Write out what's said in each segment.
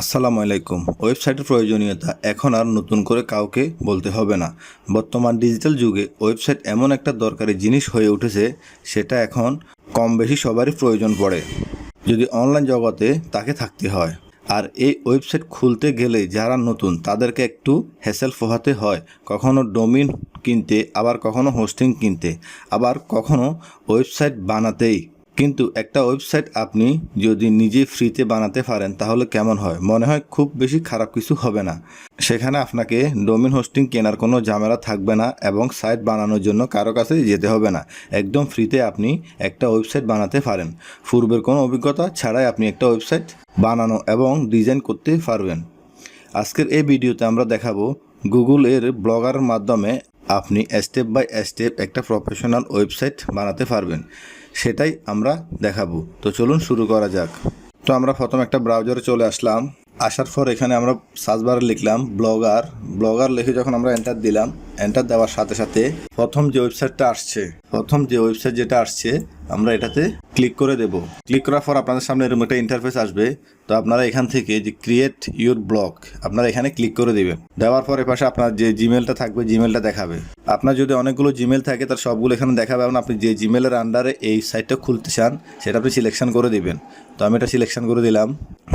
আসসালামু আলাইকুম। ওয়েবসাইটের প্রয়োজনীয়তা এখন আর নতুন করে কাউকে বলতে হবে না। বর্তমান ডিজিটাল যুগে ওয়েবসাইট এমন একটা দরকারি জিনিস হয়ে উঠেছে, সেটা এখন কম বেশি সবারই প্রয়োজন পড়ে। যদি অনলাইন জগতে তাকে থাকতে হয়, আর এই ওয়েবসাইট খুলতে গেলে যারা নতুন, তাদেরকে একটু হ্যাসেল পোহাতে হয়। কখনো ডোমিন কিনতে, আবার কখনো হোস্টিং কিনতে। আবার কখনো ওয়েবসাইট বানাতেই কিন্তু একটা ওয়েবসাইট আপনি যদি নিজে ফ্রিতে বানাতে পারেন, তাহলে কেমন হয়? মনে হয় খুব বেশি খারাপ কিছু হবে না। সেখানে আপনাকে ডোমিন হোস্টিং কেনার কোনো ঝামেলা থাকবে না এবং সাইট বানানোর জন্য কারও কাছে যেতে হবে না। একদম ফ্রিতে আপনি একটা ওয়েবসাইট বানাতে পারেন। পূর্বের কোনো অভিজ্ঞতা ছাড়াই আপনি একটা ওয়েবসাইট বানানো এবং ডিজাইন করতে পারবেন। আজকের এই ভিডিওতে আমরা দেখাবো গুগল এর ব্লগারের মাধ্যমে আপনি স্টেপ বাই স্টেপ একটা প্রফেশনাল ওয়েবসাইট বানাতে পারবেন। সেটাই আমরা দেখাবো। তো চলুন শুরু করা যাক। তো আমরা প্রথম একটা ব্রাউজারে চলে আসলাম। আসার পর এখানে আমরা সার্চ বারে লিখলাম ব্লগার ব্লগার লিখে যখন আমরা এন্টার দিলাম এন্টার দেওয়ার সাথে সাথে প্রথম যে ওয়েবসাইটটা আসছে, প্রথম যে ওয়েবসাইট যেটা আসছে, আমরা এটাতে ক্লিক করে দেব। ক্লিক করার পর আপনাদের সামনে এরকম একটা ইন্টারফেস আসবে। তো আপনারা এখান থেকে যে ক্রিয়েট ইউর ব্লগ আপনারা এখানে ক্লিক করে দিবেন। দেওয়ার পর এপাশে আপনার যে জিমেলটা থাকবে জিমেলটা দেখাবে। আপনার যদি অনেকগুলো জিমেল থাকে তার সবগুলো এখানে দেখাবে এবং আপনি যে জিমেলের আন্ডারে এই সাইটটা খুলতে চান, সেটা আপনি সিলেকশন করে দিবেন। তো আমি এটা সিলেকশন করে দিলাম।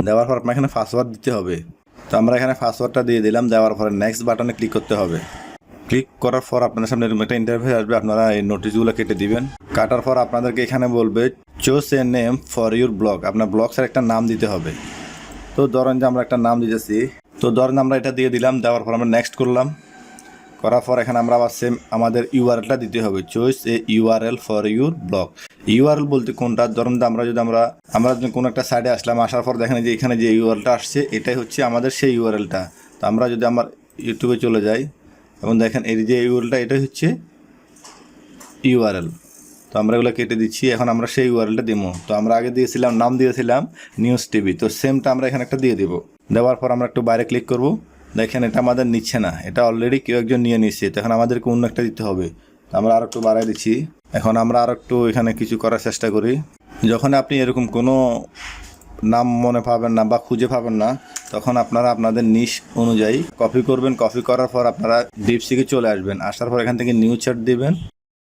দেওয়ার পর আপনার এখানে পাসওয়ার্ড দিতে হবে। তো আমরা এখানে পাসওয়ার্ডটা দিয়ে দিলাম। দেওয়ার পরে নেক্সট বাটনে ক্লিক করতে হবে। ক্লিক করার পর আপনার সামনে এরকম একটা ইন্টারভিউ আসবে, আপনারা এই নোটিশগুলো কেটে দিবেন। কাটার পর আপনাদেরকে এখানে বলবে choose a name for your blog আপনার ব্লগ ব্লগসের একটা নাম দিতে হবে। তো ধরেন যে আমরা একটা নাম দিতেছি, তো ধরেন আমরা এটা দিয়ে দিলাম, দেওয়ার পর আমরা নেক্সট করলাম। করার পর এখানে আমরা আবার সেম আমাদের ইউআরএলটা দিতে হবে। Choice a URL for your blog URL বলতে কোনটা? ধরুন আমরা যদি আমরা আমরা কোনো একটা সাইডে আসলাম, আসার পর দেখেন যে এখানে যে ইউআরএলটা আসছে, এটাই হচ্ছে আমাদের সেই ইউআরএলটা তো আমরা যদি আমার ইউটিউবে চলে যাই এবং দেখেন এই যে ইউআরএলটা এটাই হচ্ছে ইউআরএল তো আমরা এগুলো কেটে দিচ্ছি, এখন আমরা সেই ইউআরএলটা দিব। তো আমরা আগে দিয়েছিলাম, নাম দিয়েছিলাম নিউজ টিভি তো সেমটা আমরা এখানে একটা দিয়ে দিব। দেওয়ার পর আমরা একটু বাইরে ক্লিক করব। দেখেন এটা আমাদের নিচ্ছে না, এটা অলরেডি কেউ একজন নিয়ে নিচ্ছে তো এখন আমাদেরকে অন্য একটা দিতে হবে। তো আমরা আর একটু বাড়াই দিচ্ছি। এখন আমরা আর একটু এখানে কিছু করার চেষ্টা করি। যখন আপনি এরকম কোনো নাম মনে পাবেন না বা খুঁজে পাবেন না, তখন আপনারা আপনাদের নিশ অনুযায়ী কপি করবেন। কপি করার পর আপনারা ডিপসিকে চলে আসবেন। আসার পর এখান থেকে নিউ চ্যাট দিবেন।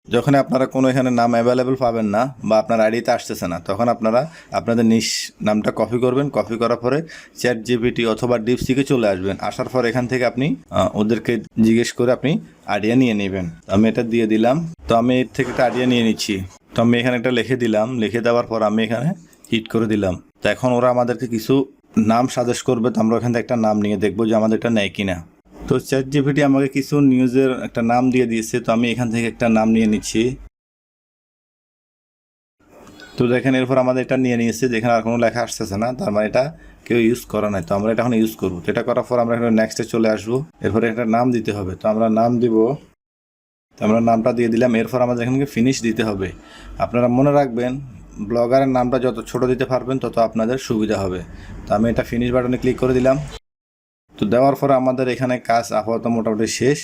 যখন আপনারা কোনো এখানে নাম অ্যাভেলেবেল পাবেন না বা আপনার আইডিতে আসতেছে না, তখন আপনারা আপনাদের নিশ নামটা কপি করবেন। কপি করার পরে চ্যাট জিপিটি অথবা ডিপসিকে চলে আসবেন। আসার পর এখান থেকে আপনি ওদেরকে জিজ্ঞেস করে আপনি আইডিয়া নিয়ে নেবেন। আমি এটা দিয়ে দিলাম। তো আমি এর থেকে একটা আইডিয়া নিয়ে নিচ্ছি। তো আমি এখানে একটা লিখে দিলাম। লিখে দেওয়ার পর আমি এখানে হিট করে দিলাম। তো এখন ওরা আমাদেরকে কিছু নাম সাজেস্ট করবে, তো আমরা ওখান থেকে একটা নাম নিয়ে দেখব যে আমাদের এটা নেয় কিনা। তো চ্যাট জিপিটি আমাকে কিছু নিউজের একটা নাম দিয়ে দিয়েছে, তো আমি এখান থেকে একটা নাম নিয়ে নিচ্ছি। তো দেখেন এরপর আমাদের এটা নিয়ে নিয়েছে যেখানে আর কোনো লেখা আসতেছে না, তার মানে এটা কেউ ইউজ করা নাই। তো আমরা এটা এখন ইউজ করব। তো এটা করার পর আমরা এখানে নেক্সটে চলে আসব। এরপরে একটা নাম দিতে হবে। তো আমরা নাম দিব। তো আমরা নামটা দিয়ে দিলাম। এরপর আমাদের এখানে ফিনিশ দিতে হবে। আপনারা মনে রাখবেন ব্লগারের নামটা যত ছোট দিতে পারবেন, তত আপনাদের সুবিধা হবে। তো আমি এটা ফিনিশ বাটনে ক্লিক করে দিলাম। তো দেওয়ার পরে আমাদের এখানে কাজ আপাতত মোটামুটি শেষ।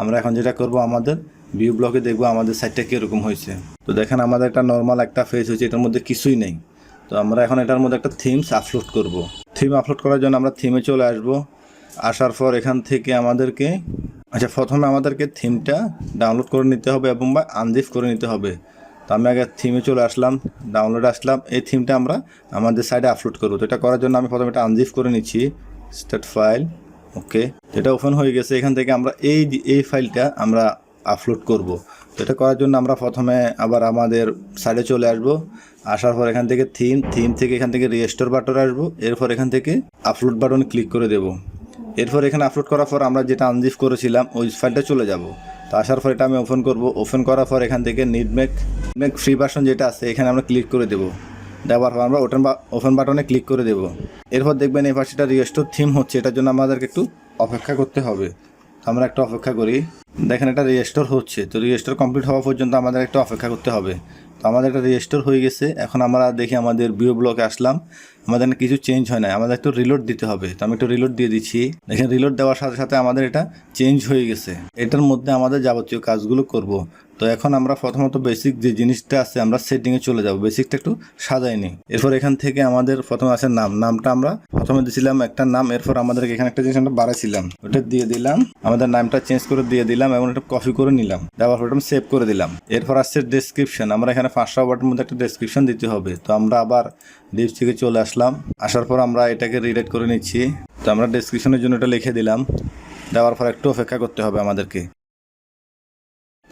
আমরা এখন যেটা করব, আমাদের ভিউ ব্লকে দেখব আমাদের সাইটটা কীরকম হয়েছে। তো দেখেন, আমাদের একটা নর্মাল একটা ফেস হয়েছে, এটার মধ্যে কিছুই নেই। তো আমরা এখন এটার মধ্যে একটা থিমস আপলোড করব। থিম আপলোড করার জন্য আমরা থিমে চলে আসব। আসার পর এখান থেকে আমাদেরকে আচ্ছা প্রথমে আমাদেরকে থিমটা ডাউনলোড করে নিতে হবে এবং বা আনজিপ করে নিতে হবে। তো আমি আগে থিমে চলে আসলাম ডাউনলোড আসলাম। এই থিমটা আমরা আমাদের সাইডে আপলোড করব। তো এটা করার জন্য আমি প্রথমে এটা আনজিপ করে নিচ্ছি স্টার্ট ফাইল ওকে এটা ওপেন হয়ে গেছে, এখান থেকে আমরা এই এই ফাইলটা আমরা আপলোড করব। তো এটা করার জন্য আমরা প্রথমে আবার আমাদের সাইডে চলে আসব। আসার পর এখান থেকে থিম থিম থেকে এখান থেকে রেজিস্টোর বাটন আসব। এরপর এখান থেকে আপলোড বাটন ক্লিক করে দেব। এরপর এখানে আপলোড করার পর আমরা যেটা আনজিপ করেছিলাম, ওই ফাইলটা চলে যাব। তো আসার পর এটা আমি ওপেন করব। ওপেন করার পর এখান থেকে নিডমেক মেক ফ্রি ভার্সন যেটা আছে, এখানে আমরা ক্লিক করে দেবো। দেওয়ার পর আমরা ওপেন ওপেন বাটনে ক্লিক করে দেব। এরপর দেখবেন এই সেটা রিয়েস্টোর থিম হচ্ছে, এটার জন্য আমাদেরকে একটু অপেক্ষা করতে হবে। আমরা একটু অপেক্ষা করি। দেখেন এটা রেজিস্টোর হচ্ছে। তো রেজিস্টোর কমপ্লিট হওয়া পর্যন্ত আমাদের একটু অপেক্ষা করতে হবে। তো আমাদের একটা রেজিস্টোর হয়ে গেছে। এখন আমরা দেখি আমাদের বিও ব্লকে আসলাম। আমাদের কিছু চেঞ্জ হয় না আমাদের একটু রিলোড দিতে হবে। তো আমি একটু রিলোড দিয়ে দিচ্ছি। দেখেন রিলোড দেওয়ার সাথে সাথে আমাদের এটা চেঞ্জ হয়ে গেছে। এটার মধ্যে আমাদের যাবতীয় কাজগুলো করব। তো এখন আমরা প্রথমত বেসিক যে জিনিসটা আছে, আমরা সেটিংয়ে চলে যাব। বেসিকটা একটু সাজাই নিই। এরপর এখান থেকে আমাদের প্রথমে আছে নাম। নামটা আমরা প্রথমে দিয়েছিলাম একটা নাম, এরপর আমাদের এখানে একটা জিনিস আমরা বাড়াইছিলাম। ওটা দিয়ে দিলাম। আমাদের নামটা চেঞ্জ করে দিয়ে দিলাম এবং একটা কপি করে নিলাম। দেওয়ার পর ওটা সেভ করে দিলাম। এরপর আসছে ডেসক্রিপশন আমরা এখানে পাঁচশো ওয়ার্ডের মধ্যে একটা ডেসক্রিপশন দিতে হবে। তো আমরা আবার ডিপস থেকে চলে আসলাম। আসার পর আমরা এটাকে রিলেট করে নিচ্ছি। তো আমরা ডেসক্রিপশনের জন্য এটা লিখে দিলাম। দেওয়ার পর একটু অপেক্ষা করতে হবে আমাদেরকে।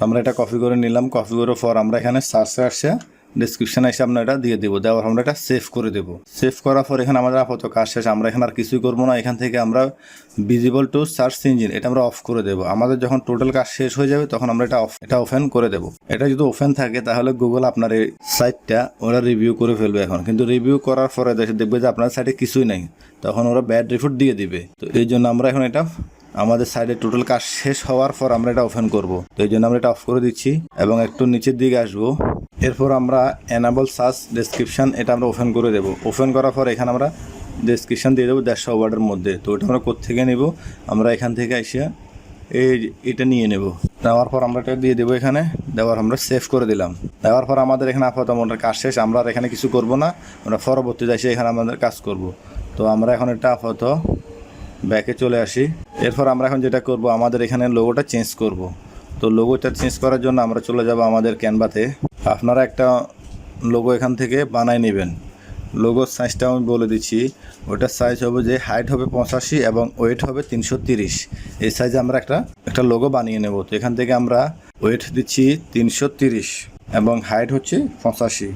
আমরা এটা কপি করে নিলাম কপি করার পর আমরা এখানে সার্চে আসছে ডিসক্রিপশনে এসে আমরা এটা দিয়ে দেবো, দেওয়ার আমরা এটা সেভ করে দেবো। সেভ করার পর এখানে আমাদের আপাতত কাজ শেষ, আমরা এখানে আর কিছুই করব না, এখান থেকে আমরা ভিজিবল টু সার্চ ইঞ্জিন এটা আমরা অফ করে দেবো। আমাদের যখন টোটাল কাজ শেষ হয়ে যাবে, তখন আমরা এটা অফ এটা ওপেন করে দেবো। এটা যদি ওপেন থাকে, তাহলে গুগল আপনার এই সাইটটা ওরা রিভিউ করে ফেলবে এখন। কিন্তু রিভিউ করার পরে দেখবে যে আপনার সাইটে কিছুই নেই। তখন ওরা ব্যাড রিপোর্ট দিয়ে দিবে। তো এই জন্য আমরা এখন এটা আমাদের সাইডে টোটাল কাজ শেষ হওয়ার পর আমরা এটা ওপেন করব। তো এই জন্য আমরা এটা অফ করে দিচ্ছি এবং একটু নিচের দিকে আসব। এরপর আমরা এনাবল সার্চ ডেসক্রিপশন এটা আমরা ওপেন করে দেবো। ওপেন করার পর এখানে আমরা ডেসক্রিপশন দিয়ে দেবো দেড়শো ওয়ার্ডের মধ্যে। তো ওটা আমরা কোথেকে নেব? আমরা এখান থেকে এসে এই এটা নিয়ে নেব। দেওয়ার পর আমরা এটা দিয়ে দেবো এখানে। দেওয়ার আমরা সেভ করে দিলাম। দেওয়ার পর আমাদের এখানে আপাতত আমাদের কাজ শেষ। আমরা আর এখানে কিছু করব না। আমরা পরবর্তীতে এসে এখানে আমাদের কাজ করব। তো আমরা এখন এটা আপাতত ব্যাকে চলে আসি। এরপর আমরা এখন যেটা করব, আমাদের এখানে লোগোটা চেঞ্জ করব। তো লোগোটা চেঞ্জ করার জন্য আমরা চলে যাব আমাদের ক্যানভাতে আপনারা একটা লোগো এখান থেকে বানাই নেবেন। লোগোর সাইজটা আমি বলে দিচ্ছি। ওটার সাইজ হবে যে হাইট হবে পঁচাশি এবং ওয়েট হবে তিনশো তিরিশ। এই সাইজে আমরা একটা একটা লোগো বানিয়ে নেব। তো এখান থেকে আমরা ওয়েট দিচ্ছি তিনশো তিরিশ। এবং হাইট হচ্ছে পঁচাশি।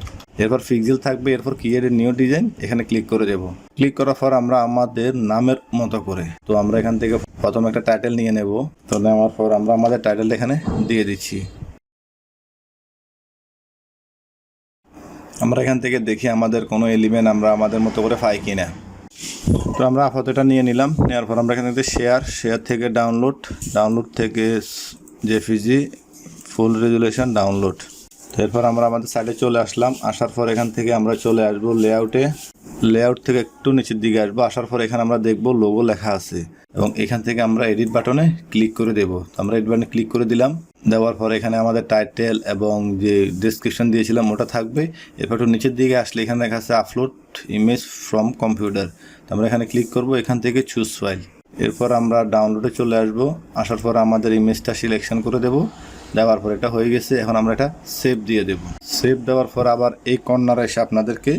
এরপর ফিক্সেল থাকবে, এরপর ক্রিয়েট নিউ ডিজাইন এখানে ক্লিক করে দেব। ক্লিক করার পর আমরা আমাদের নামের মতো করে, তো আমরা এখান থেকে প্রথম একটা টাইটেল নিয়ে নেব। তো নেওয়ার পর আমরা আমাদের টাইটেলটা এখানে দিয়ে দিচ্ছি। আমরা এখান থেকে দেখি আমাদের কোনো এলিমেন্ট আমরা আমাদের মতো করে পাই কিনা। তো আমরা আপাতত এটা নিয়ে নিলাম, নেওয়ার পর আমরা এখান থেকে শেয়ার শেয়ার থেকে ডাউনলোড ডাউনলোড থেকে জেপিজি ফুল রেজুলেশন ডাউনলোড এরপর আমরা আমাদের সাইডে চলে আসলাম। আসার পর এখান থেকে আমরা চলে আসব লেআউটে লেআউট থেকে একটু নিচের দিকে আসব। আসার পর এখানে আমরা দেখব লোগো লেখা আছে এবং এখান থেকে আমরা এডিট বাটনে ক্লিক করে দেবো। আমরা এডিট বাটনে ক্লিক করে দিলাম। দেওয়ার পর এখানে আমাদের টাইটেল এবং যে ডিসক্রিপশন দিয়েছিলাম ওটা থাকবে। এরপর একটু নিচের দিকে আসলে এখানে দেখা আছে আপলোড ইমেজ ফ্রম কম্পিউটার তো আমরা এখানে ক্লিক করব, এখান থেকে চুজ ফাইল এরপর আমরা ডাউনলোডে চলে আসব। আসার পর আমাদের ইমেজটা সিলেকশন করে দেব। দেওয়ার পর এটা হয়ে গেছে, এখন আমরা এটা সেভ দিয়ে দেব। সেভ দেওয়ার পর আবার এই কর্নার এসে আপনাদেরকে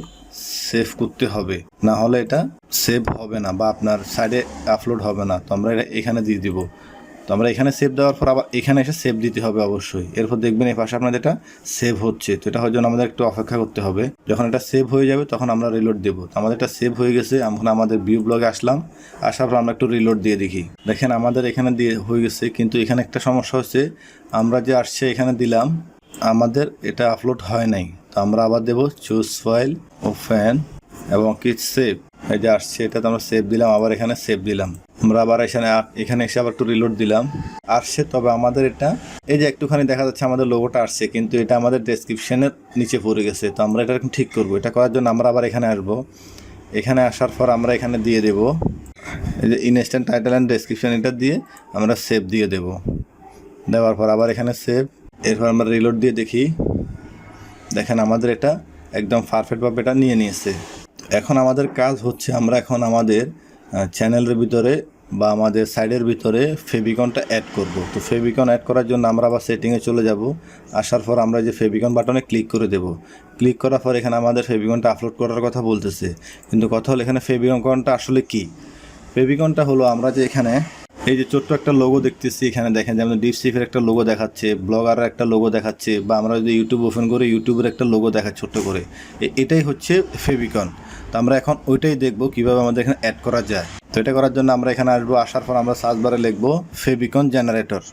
সেভ করতে হবে। না হলে এটা সেভ হবে না বা আপনার সাইডে আপলোড হবে না। তো আমরা এটা এখানে দিয়ে দিব। তো আমরা এখানে সেভ দেওয়ার পর আবার এখানে এসে সেভ দিতে হবে অবশ্যই। এরপর দেখবেন এই পাশে আপনাদের এটা সেভ হচ্ছে। তো এটা হওয়ার জন্য আমাদের একটু অপেক্ষা করতে হবে। যখন এটা সেভ হয়ে যাবে, তখন আমরা রিলোড দেবো। তো আমাদের এটা সেভ হয়ে গেছে। এখন আমাদের ভিউ ব্লগে আসলাম। আসার পর আমরা একটু রিলোড দিয়ে দেখি। দেখেন আমাদের এখানে দিয়ে হয়ে গেছে। কিন্তু এখানে একটা সমস্যা হচ্ছে, আমরা যে আসছে এখানে দিলাম, আমাদের এটা আপলোড হয় নাই। তো আমরা আবার দেবো চুজ ফাইল ও ফ্যান এবং কি সেভ এই যে আসছে এটাতে আমরা সেভ দিলাম, আবার এখানে সেভ দিলাম। আমরা আবার এখানে এখানে এসে আবার একটু রিলোড দিলাম। আসছে, তবে আমাদের এটা, এই যে একটুখানি দেখা যাচ্ছে আমাদের লোগোটা আসছে, কিন্তু এটা আমাদের ডেসক্রিপশনের নিচে পড়ে গেছে। তো আমরা এটা ঠিক করব। এটা করার জন্য আমরা আবার এখানে আসব। এখানে আসার পর আমরা এখানে দিয়ে দেব। এই যে ইনস্ট্যান্ট টাইটেল অ্যান্ড ডেসক্রিপশন এটা দিয়ে আমরা সেভ দিয়ে দেব। দেওয়ার পর আবার এখানে সেভ এরপর আমরা রিলোড দিয়ে দেখি। দেখেন আমাদের এটা একদম পারফেক্টভাবে এটা নিয়ে নিয়েছে। এখন আমাদের কাজ হচ্ছে আমরা এখন আমাদের চ্যানেলের ভিতরে বা আমাদের সাইডের ভিতরে ফেবিকনটা অ্যাড করব। তো ফেবিকন অ্যাড করার জন্য আমরা আবার সেটিংয়ে চলে যাব। আসার পর আমরা যে ফেবিকন বাটনে ক্লিক করে দেব। ক্লিক করার পর এখানে আমাদের ফেবিকনটা আপলোড করার কথা বলতেছে। কিন্তু কথা হলো এখানে ফেবিকনটা আসলে কি? ফেবিকনটা হলো আমরা যে এখানে এই যে ছোট্ট একটা লোগো দেখতেছি, এখানে দেখেন যেমন ডিপসিফের একটা লোগো দেখাচ্ছে ব্লগারের একটা লোগো দেখাচ্ছে, বা আমরা যদি ইউটিউব ওপেন করি ইউটিউবের একটা লোগো দেখা ছোট্ট করে। এটাই হচ্ছে ফেবিকন তো আমরা এখন ওইটাই দেখব কীভাবে আমাদের এখানে অ্যাড করা যায়। তো এটা করার জন্য আমরা এখানে আসব, আসার পর আমরা সার্চ বারে লিখব ফেবিকন জেনারেটর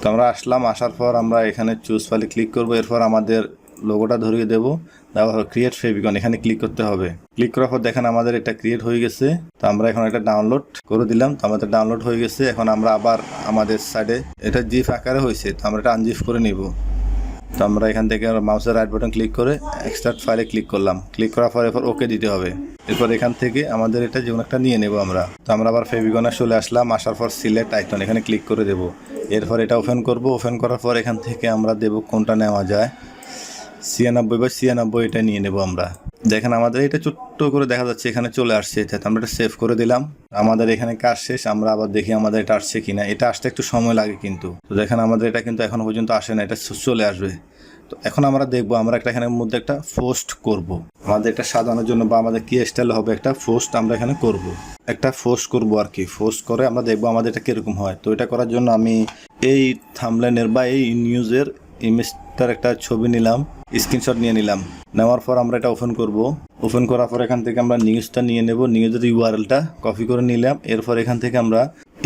তো আমরা আসলাম, আসার পর আমরা এখানে চুজ ফাইলে ক্লিক করব, এরপর আমাদের লোগোটা ধরিয়ে দেবো। তারপর ক্রিয়েট ফেবিকন এখানে ক্লিক করতে হবে। ক্লিক করার পর দেখেন আমাদের এটা ক্রিয়েট হয়ে গেছে। তো আমরা এখন এটা ডাউনলোড করে দিলাম। তো আমাদের ডাউনলোড হয়ে গেছে। এখন আমরা আবার আমাদের সাইডে এটা জিফ আকারে হয়েছে। তো আমরা এটা আনজিফ করে নিব। তো আমরা এখান থেকে মাউসের রাইট বাটন ক্লিক করে এক্সট্রাক্ট ফাইলে ক্লিক করলাম। ক্লিক করার পর এরপর ওকে দিতে হবে। এরপর এখান থেকে আমাদের এটা যেমন একটা নিয়ে নেব আমরা। তো আমরা আবার ফেভিগনে চলে আসলাম, আসার পর সিলেক্ট আইকন এখানে ক্লিক করে দেবো। এরপর এটা ওপেন করব। ওপেন করার পর এখান থেকে আমরা দেব কোনটা নেওয়া যায়। ছিয়ানব্বই বা ছিয়ানব্বই এটা নিয়ে নেব আমরা। দেখেন আমাদের এটা ছোট্ট করে দেখা যাচ্ছে, এখানে চলে আসছে এটা। আমরা এটা সেভ করে দিলাম। আমাদের এখানে কাজ শেষ, আমরা আবার দেখি আমাদের এটা আসছে কিনা। এটা আসতে একটু সময় লাগে কিন্তু। তো দেখেন আমাদের এটা কিন্তু এখনও পর্যন্ত আসে না, এটা চলে আসবে। তো এখন আমরা দেখব, আমরা একটা এখানের মধ্যে একটা পোস্ট করব। আমাদের এটা সাজানোর জন্য বা আমাদের কি স্টাইল হবে একটা পোস্ট আমরা এখানে করব। একটা পোস্ট করব আর কি। পোস্ট করে আমরা দেখব আমাদের এটা কীরকম হয়। তো এটা করার জন্য আমি এই থামলাইনের বা এই নিউজের ইমেজটার একটা ছবি নিলাম স্ক্রিনশট নিয়ে নিলাম। নেওয়ার পর আমরা এটা ওপেন করব। ওপেন করার পর এখান থেকে আমরা নিউজটা নিয়ে নেব। নিউজের ইউআরএলটা কপি করে নিলাম, এরপর এখান থেকে আমরা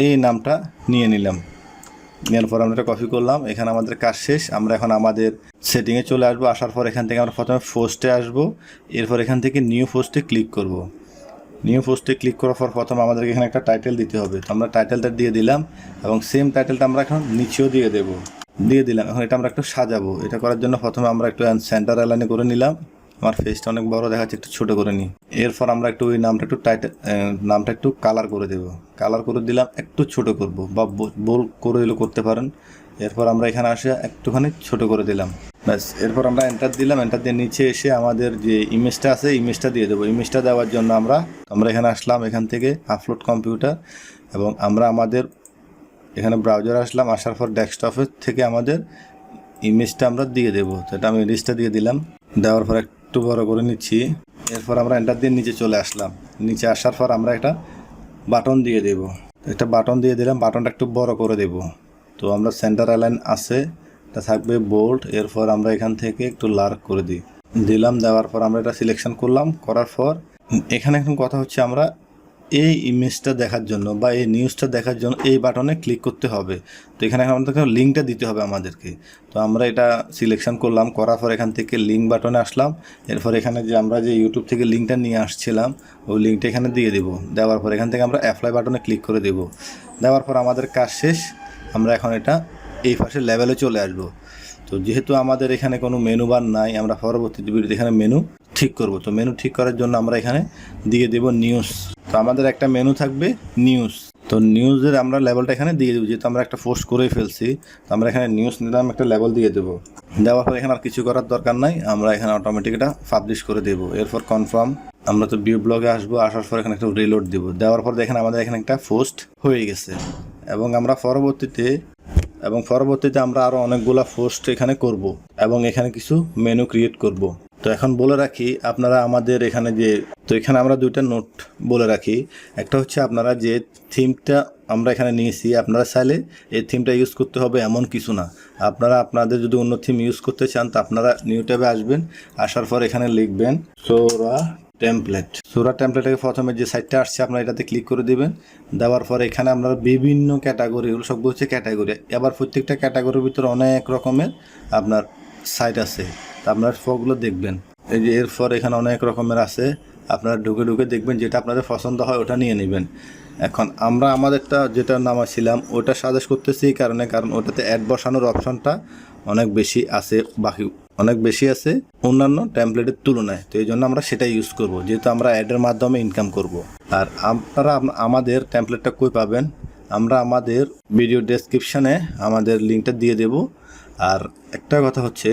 এই নামটা নিয়ে নিলাম। নেওয়ার পর আমরা এটা কপি করলাম। এখানে আমাদের কাজ শেষ। আমরা এখন আমাদের সেটিংয়ে চলে আসব। আসার পর এখান থেকে আমরা প্রথমে পোস্টে আসব। এরপর এখান থেকে নিউ পোস্টে ক্লিক করব। নিউ পোস্টে ক্লিক করার পর প্রথমে আমাদেরকে এখানে একটা টাইটেল দিতে হবে। তো আমরা টাইটেলটা দিয়ে দিলাম এবং সেম টাইটেলটা আমরা এখন নিচেও দিয়ে দেবো। দিয়ে দিলাম। এখন এটা আমরা একটু সাজাবো। এটা করার জন্য প্রথমে আমরা একটু সেন্টার অ্যালাইনে করে নিলাম। আমার ফেসটা অনেক বড় দেখাচ্ছে একটু ছোট করে নিই। এরপর আমরা একটু ওই নামটা একটু টাইট নামটা একটু কালার করে দেবো। কালার করে দিলাম, একটু ছোট করব বা বোল করে দিলে করতে পারেন। এরপর আমরা এখানে আসে একটুখানি ছোট করে দিলাম। ব্যাস, এরপর আমরা এন্টার দিলাম। এন্টার দিয়ে নিচে এসে আমাদের যে ইমেজটা আছে ইমেজটা দিয়ে দেবো। ইমেজটা দেওয়ার জন্য আমরা আমরা এখানে আসলাম এখান থেকে আপলোড কম্পিউটার এবং আমরা আমাদের এখানে ব্রাউজার আসলাম, আসার পর ডেস্কটপের থেকে আমাদের ইমেজটা আমরা দিয়ে দেবো। এটা আমি ইমেজটা দিয়ে দিলাম। দেওয়ার পর একটু বড় করে নিচ্ছি। এরপর আমরা এন্টার দিয়ে নিচে চলে আসলাম। নিচে আসার পর আমরা একটা বাটন দিয়ে দেব। একটা বাটন দিয়ে দিলাম বাটনটা একটু বড় করে দেব। তো আমরা সেন্টার অ্যালাইন আছে, এটা থাকবে বোল্ড এরপর আমরা এখান থেকে একটু লার্ক করে দিই। দিলাম, দেওয়ার পর আমরা এটা সিলেকশন করলাম। করার পর এখানে এখন কথা হচ্ছে আমরা এই ইমেজটা দেখার জন্য বা এই নিউজটা দেখার জন্য এই বাটনে ক্লিক করতে হবে। তো এখানে আমাদেরকে লিঙ্কটা দিতে হবে আমাদেরকে। তো আমরা এটা সিলেকশন করলাম, করার পর এখান থেকে লিঙ্ক বাটনে আসলাম। এরপর এখানে যে আমরা যে ইউটিউব থেকে লিঙ্কটা নিয়ে আসছিলাম, ওই লিঙ্কটা এখানে দিয়ে দেবো। দেওয়ার পর এখান থেকে আমরা অ্যাপ্লাই বাটনে ক্লিক করে দেবো। দেওয়ার পর আমাদের কাজ শেষ। আমরা এখন এটা এই পাশে লেভেলে চলে আসব। তো যেহেতু আমাদের এখানে কোনো মেনু বার নাই, আমরা পরবর্তী ভিডিওতে এখানে মেনু ঠিক করব। তো মেনু ঠিক করার জন্য আমরা এখানে দিয়ে দেব নিউজ আমাদের একটা মেনু থাকবে নিউজ তো নিউজের আমরা লেভেলটা এখানে দিয়ে দেবো, যেহেতু আমরা একটা পোস্ট করেই ফেলছি, তো আমরা এখানে নিউজ নিলাম, একটা লেভেল দিয়ে দেবো। দেওয়ার পর এখানে আর কিছু করার দরকার নাই, আমরা এখানে অটোমেটিক এটা পাবলিশ করে দেবো। এরপর কনফার্ম আমরা তো ভিউ ব্লগে আসব, আসার পর এখানে একটা রিলোড দেবো। দেওয়ার পর দেখেন আমাদের এখানে একটা পোস্ট হয়ে গেছে। এবং আমরা পরবর্তীতে, এবং পরবর্তীতে আমরা আরও অনেকগুলা পোস্ট এখানে করব, এবং এখানে কিছু মেনু ক্রিয়েট করব। তো এখন বলে রাখি, আপনারা আমাদের এখানে যে তো এখানে আমরা দুইটা নোট বলে রাখি। একটা হচ্ছে আপনারা যে থিমটা আমরা এখানে নিয়েছি, আপনারা চাইলে এই থিমটা ইউজ করতে হবে এমন কিছু না। আপনারা আপনাদের যদি অন্য থিম ইউজ করতে চান, তো আপনারা নিউ ট্যাবে আসবেন, আসার পর এখানে লিখবেন সোরা টেমপ্লেট। সুরা টেমপ্লেটের প্রথমে যে সাইটটা আসছে, আপনারা এটাতে ক্লিক করে দেবেন। দেওয়ার পর এখানে আপনারা বিভিন্ন ক্যাটাগরি, এগুলো সবগুলো হচ্ছে ক্যাটাগরি। এবার প্রত্যেকটা ক্যাটাগরির ভিতরে অনেক রকমের আপনার সাইট আছে। তা আপনারা সবগুলো দেখবেন। এই যে এরপর এখানে অনেক রকমের আছে। আপনারা ঢুকে ঢুকে দেখবেন যেটা আপনাদের পছন্দ হয় ওটা নিয়ে নেবেন। এখন আমরা আমাদেরটা যেটা নামাছিলাম ওটা সাজেস্ট করতেছি এই কারণে, কারণ ওটাতে অ্যাড বসানোর অপশনটা অনেক বেশি আছে, বাকি অনেক বেশি আছে অন্যান্য ট্যাম্পলেটের তুলনায়। তো এই জন্য আমরা সেটা ইউজ করব, যেহেতু আমরা অ্যাডের মাধ্যমে ইনকাম করব। আর আপনারা আমাদের ট্যাম্পলেটটা কই পাবেন? আমরা আমাদের ভিডিও ডেসক্রিপশানে আমাদের লিঙ্কটা দিয়ে দেব। আর একটা কথা হচ্ছে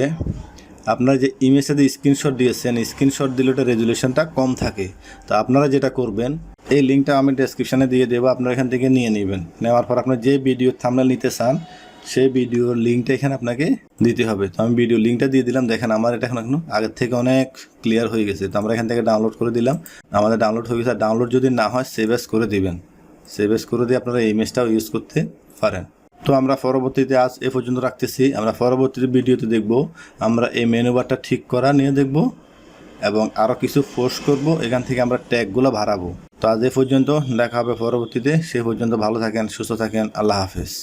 আপনারা যে ইমেজটা দিয়ে স্ক্রিনশট দিয়েছেন স্ক্রিনশট দিলে ওটা রেজুলেশনটা কম থাকে। তো আপনারা যেটা করবেন, এই লিঙ্কটা আমি ডেসক্রিপশানে দিয়ে দেবো, আপনারা এখান থেকে নিয়ে নেবেন। নেওয়ার পর আপনার যে ভিডিও থামনেল নিতে চান, সেই ভিডিওর লিঙ্কটা এখানে আপনাকে দিতে হবে। তো আমি ভিডিও লিঙ্কটা দিয়ে দিলাম, দেখেন আমার এটা এখন এখনও আগের থেকে অনেক ক্লিয়ার হয়ে গেছে। তো আমরা এখান থেকে ডাউনলোড করে দিলাম। আমাদের ডাউনলোড হয়ে গেছে। ডাউনলোড যদি না হয় সেভ করে দিবেন। সেভেস করে দিয়ে আপনারা এই ইমেজটাও ইউজ করতে পারেন। তো আমরা পরবর্তীতে আজ এ পর্যন্ত রাখতেছি। আমরা পরবর্তীতে ভিডিওতে দেখব। আমরা এই মেনুবারটা ঠিক করা নিয়ে দেখব এবং আরও কিছু ফোর্স করব। এখান থেকে আমরা ট্যাগগুলো ভাড়াবো তো আজ এ পর্যন্ত দেখা হবে পরবর্তীতে। সে পর্যন্ত ভালো থাকেন, সুস্থ থাকেন। আল্লাহ হাফেজ।